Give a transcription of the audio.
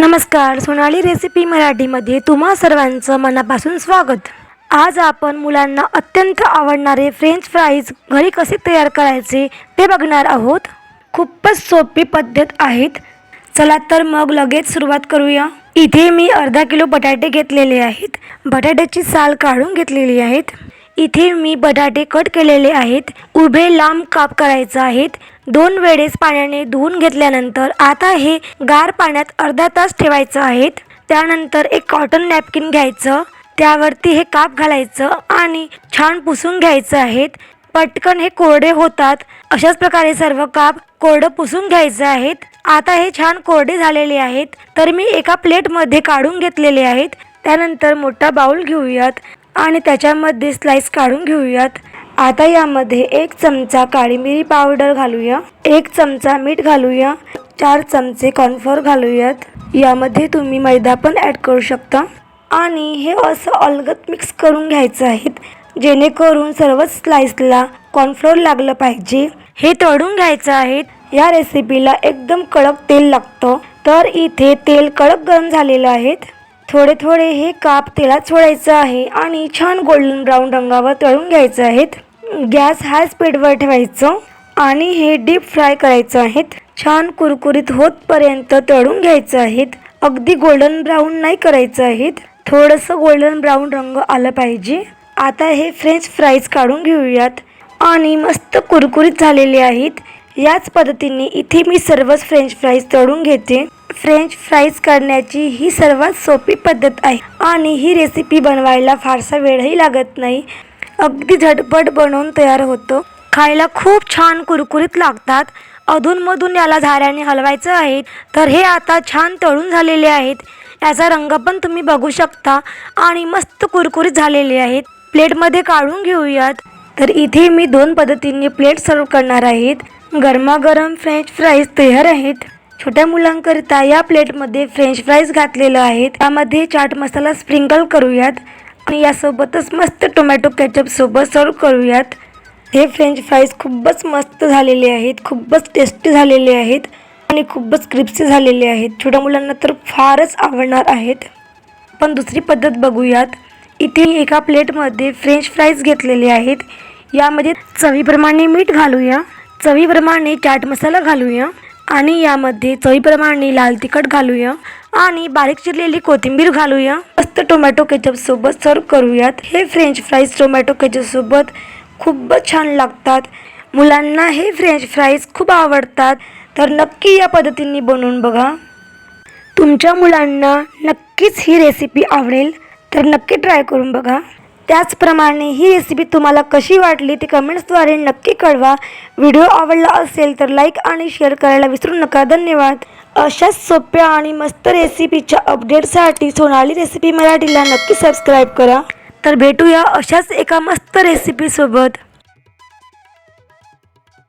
नमस्कार सोनाली रेसिपी मराठीमध्ये तुम्हा सर्वांचं मनापासून स्वागत. आज आपण मुलांना अत्यंत आवडणारे फ्रेंच फ्राईज घरी कसे तयार करायचे ते बघणार आहोत. खूपच सोपी पद्धत आहेत. चला तर मग लगेच सुरुवात करूया. इथे मी अर्धा किलो बटाटे घेतलेले आहेत. बटाट्याची साल काढून घेतलेली आहेत. इथे मी बटाटे कट केलेले आहेत उभे लांब काप करायचे आहेत. दोन वेळेस पाण्याने धुवून घेतल्यानंतर आता हे गार पाण्यात अर्धा तास ठेवायचं आहेत. त्यानंतर एक कॉटन नॅपकिन घ्यायचं त्यावरती हे काप घालायचं आणि छान पुसून घ्यायचं आहेत. पटकन हे कोरडे होतात. अशाच प्रकारे सर्व काप कोरडं पुसून घ्यायचं आहेत. आता हे छान कोरडे झालेले आहेत. तर मी एका प्लेटमध्ये काढून घेतलेले आहेत. त्यानंतर मोठा बाउल घेऊयात. आणि त्याच्यामध्ये स्लाइस काढून घेऊयात. आता यामध्ये एक चमचा काळी मिरी पावडर घालूया एक चमचा मीठ घालूया चार चमचे कॉर्नफ्लोअर घालूयात. यामध्ये तुम्ही मैदा पण ॲड करू शकता. आणि हे असं अलगत मिक्स करून घ्यायचं आहे जेणेकरून सर्वच स्लाइसला कॉर्नफ्लोअर लागलं पाहिजे. हे तळून घ्यायचं आहे. या रेसिपीला एकदम कडक तेल लागतं. तर इथे तेल कडक गरम झालेलं आहे. थोडे थोडे हे काप तेलात सोडायचं आहे आणि छान गोल्डन ब्राऊन रंगावर तळून घ्यायचं आहेत. गॅस हाय स्पीडवर ठेवायचं आणि हे डीप फ्राय करायचं आहेत. छान कुरकुरीत होतपर्यंत तळून घ्यायचं आहेत. अगदी गोल्डन ब्राऊन नाही करायचं आहेत. थोडंसं गोल्डन ब्राऊन रंग आलं पाहिजे. आता हे फ्रेंच फ्राईज काढून घेऊयात. आणि मस्त कुरकुरीत झालेले आहेत. याच पद्धतीने इथे मी सर्वच फ्रेंच फ्राईज तळून घेते. फ्रेंच फ्राईज करण्याची ही सर्वात सोपी पद्धत आहे. आणि ही रेसिपी बनवायला फारसा वेळही लागत नाही. अगदी झटपट बनवून तयार होतो. खायला खूप छान कुरकुरीत लागतात. अधूनमधून याला झाऱ्याने हलवायचं आहे. तर हे आता छान तळून झालेले आहेत. याचा रंग पण तुम्ही बघू शकता. आणि मस्त कुरकुरीत झालेले आहेत. प्लेटमध्ये काढून घेऊयात. तर इथे मी दोन पद्धतीने प्लेट सर्व करणार आहेत. गरमागरम फ्रेंच फ्राईज तयार आहेत. छोट्या मुलांकरिता या प्लेटमध्ये फ्रेंच फ्राईज घातलेलं आहेत त्यामध्ये चाट मसाला स्प्रिंकल करूयात आणि यासोबतच मस्त टोमॅटो कॅचअपसोबत सर्व करूयात. हे फ्रेंच फ्राईज खूपच मस्त झालेले आहेत खूपच टेस्टी झालेले आहेत आणि खूपच क्रिप्सी झालेले आहेत. छोट्या मुलांना तर फारच आवडणार आहेत. पण दुसरी पद्धत बघूयात. इथे एका प्लेटमध्ये फ्रेंच फ्राईज घेतलेले आहेत. यामध्ये चवीप्रमाणे मीठ घालूया. चवीप्रमाणे चाट मसाला घालूया. आणि यामध्ये चवीप्रमाणे लाल तिखट घालूया आणि बारीक चिरलेली कोथिंबीर घालूया. मस्त टोमॅटो केचपसोबत सर्व करूयात. हे फ्रेंच फ्राईज टोमॅटो केचपसोबत खूपच छान लागतात. मुलांना हे फ्रेंच फ्राईज खूप आवडतात. तर नक्की या पद्धतीने बनवून बघा. तुमच्या मुलांना नक्कीच ही रेसिपी आवडेल. तर नक्की ट्राय करून बघा. त्याचप्रमाणे ही रेसिपी तुम्हाला कशी वाटली ती कमेंट्सद्वारे नक्की कळवा. व्हिडिओ आवडला असेल तर लाईक आणि शेअर करायला विसरू नका. धन्यवाद. अशाच सोप्या आणि मस्त रेसिपीच्या अपडेटसाठी सोनाली रेसिपी मराठीला नक्की सबस्क्राईब करा. तर भेटूया अशाच एका मस्त रेसिपीसोबत